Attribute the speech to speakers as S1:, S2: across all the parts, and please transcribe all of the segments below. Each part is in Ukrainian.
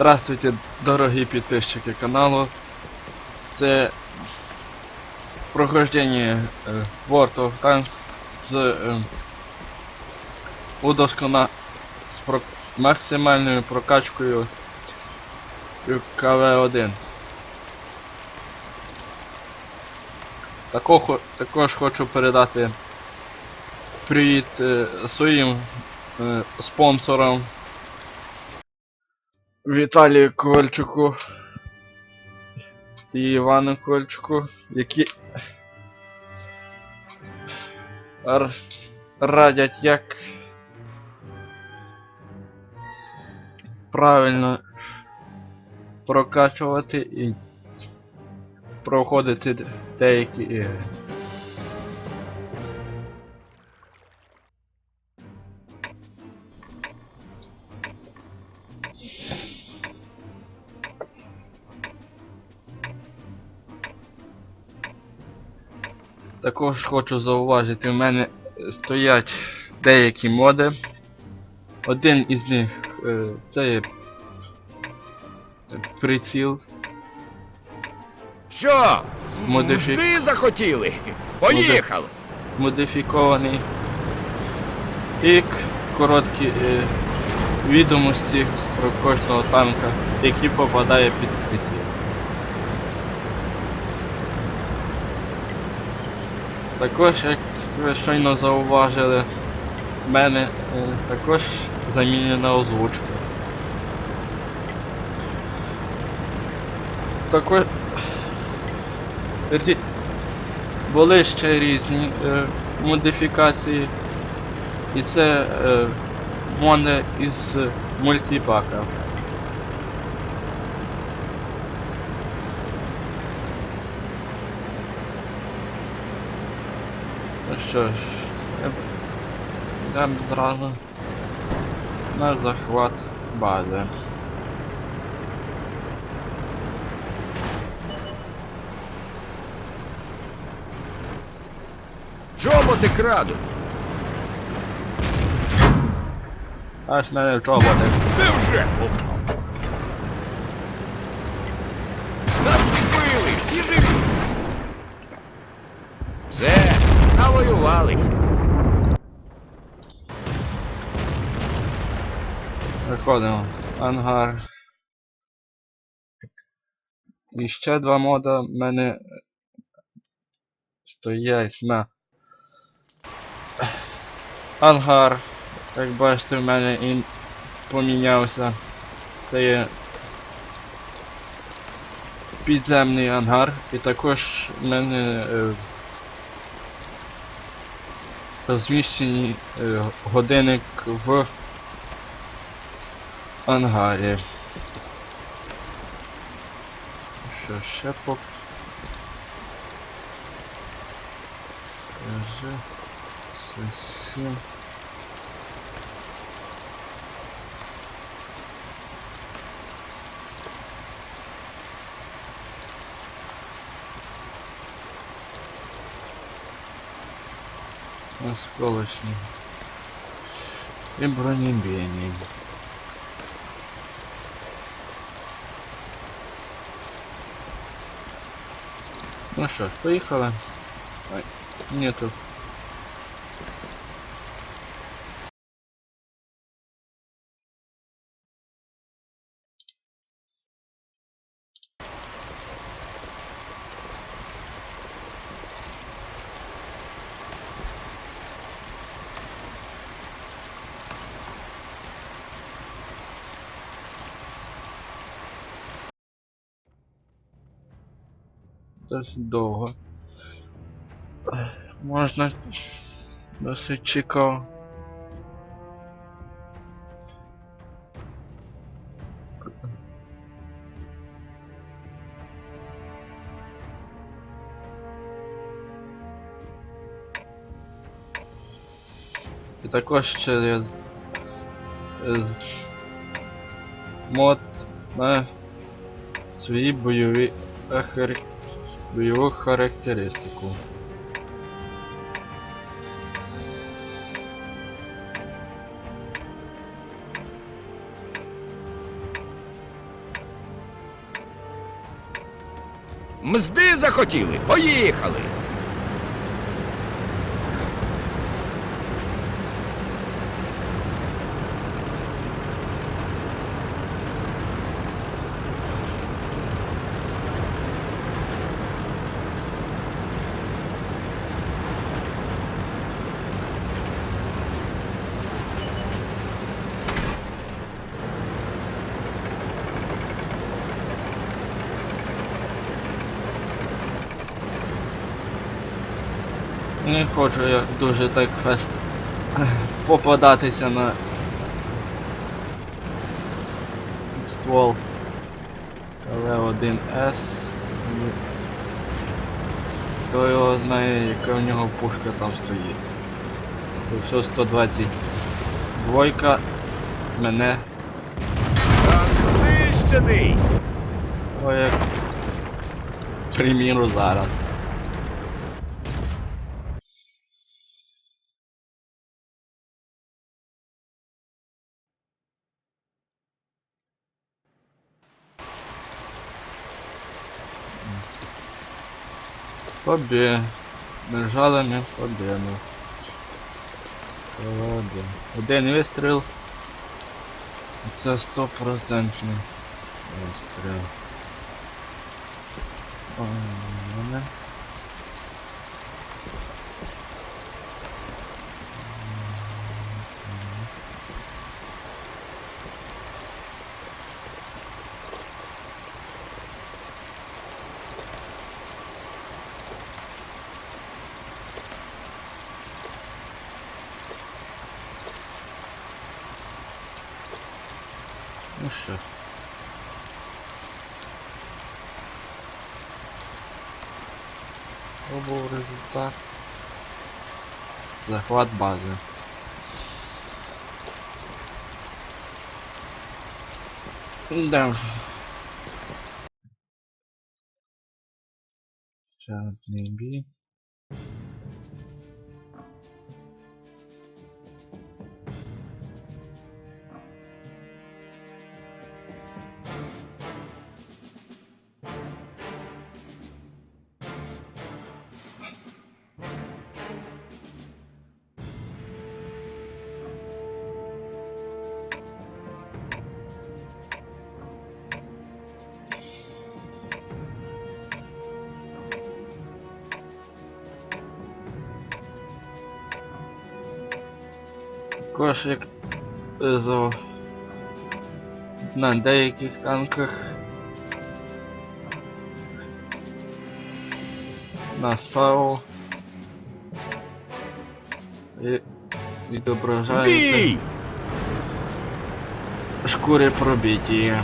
S1: Здравствуйте, дорогі підписчики каналу. Це прохождення е, World of Tanks з е, удоскона з про, максимальною прокачкою КВ-1. Тако, також хочу передати привіт е, своїм е, спонсорам Віталію Ковальчуку і Івану Ковальчуку, які радять, як правильно прокачувати і проходити деякі ігри. Також хочу зауважити, в мене стоять деякі моди. Один із них е, це є приціл.
S2: Що?
S1: Модифі-
S2: Мзди захотіли? Поїхали!
S1: модифікований. І короткі е, відомості про кожного танка, який попадає під приціл. Також, як ви щойно зауважили, в мене е, також замінена озвучка. Також були ще різні е, модифікації. І це е, моди із мультипака. Що ж, е, йдемо зразу на захват бази.
S2: Чоботи крадуть!
S1: Аж в чоботи.
S2: Невже попав?
S1: Виходимо. Ангар. І ще два мода в мене стоять на ангар. Як бачите, в мене він помінявся. Це є підземний ангар. І також в мене е, розміщений е, годинник в ангарі. Що ще по... Скажи... Сім. Осколочний. І бронебійний. Ну що поїхали. Ой, нету. Досить довго. Можна досить цікаво. І також ще є е, з- мод на свої бойові е, в його характеристику.
S2: Мзди захотіли, поїхали!
S1: Не хочу я дуже так фест попадатися на ствол КВ-1С. Хто його знає, яка в нього пушка там стоїть. Якщо 122 мене
S2: Танк знищений!
S1: о як приміру зараз. Побє. Держали не побіну. Один. Один вистріл. Це стопроцентний вистріл. О, мене. Ну що. Результат. Захват бази. Да. Ще бій. Також як е, за на деяких танках на САУ і відображається
S2: Бій!
S1: шкури пробиті.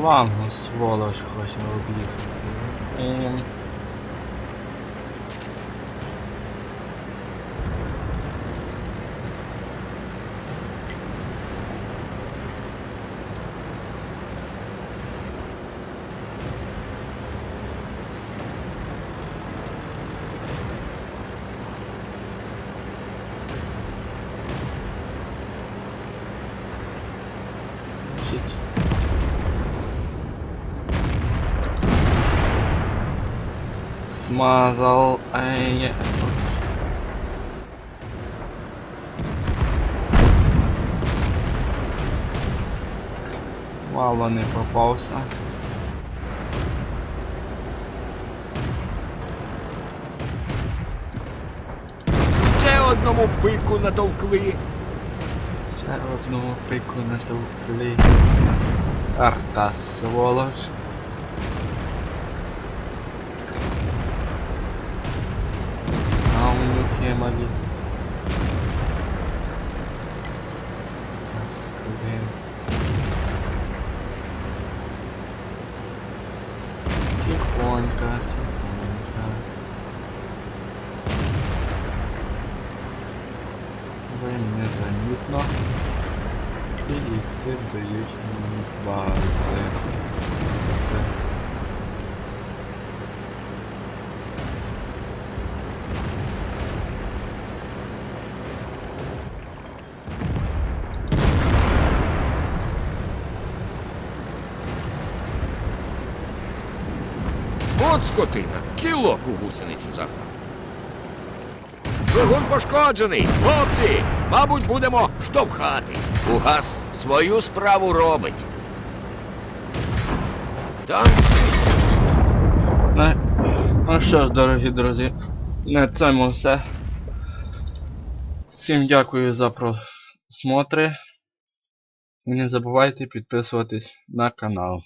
S1: флангу, сволочь, хоче об'їхати. І... shit. смазал. Ай, Мало не попался Ще
S2: одному пику натовкли.
S1: Ще одному пику натовкли. Арта сволоч. Них малі. Таскли. Тихонько, тихонько. Ви незамітно підійти до їхньої бази.
S2: От скотина, кілок у гусеницю загнав. Двигун пошкоджений, хлопці! Мабуть, будемо штовхати. Угас свою справу робить. Танк знищений.
S1: Ну, ну що ж, дорогі друзі, на цьому все. Всім дякую за просмотри. І не забувайте підписуватись на канал.